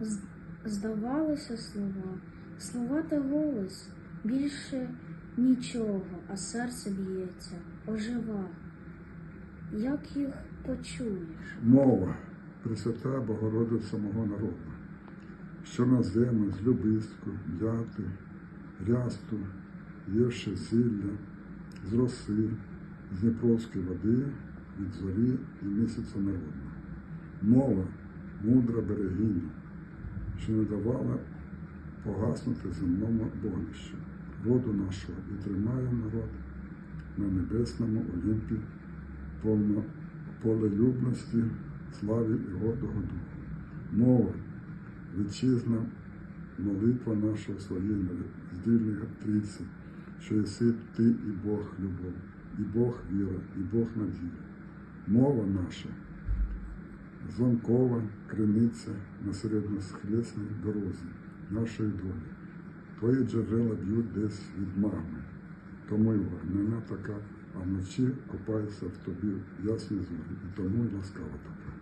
З- Здавалося слова, слова та голос, більше нічого, а серце б'ється, ожива. Як їх почуєш? Мова Пресвята Богородиця мого народу, що на землю з любистку, м'яти, рясту, євше зілля, з роси, з Дніпровської води, від зорі і місяця народна. Мова мудра берегиня, що не давала погаснути земному вогнищу, роду нашого і тримає народ на небесному Олімпі повно полелюбності, славі і гордого духу. Мова, вітчизна, молитва наша в своїй здільній трійці, що єси ти і Бог любов, і Бог віра, і Бог надія. Мова наша, звонкова криниця на середньосхлесній дорозі нашої долі. Твої джерела б'ють десь від магми, тому й вогнена така, а вночі копається в тобі ясні зорі, і тому й ласкава така.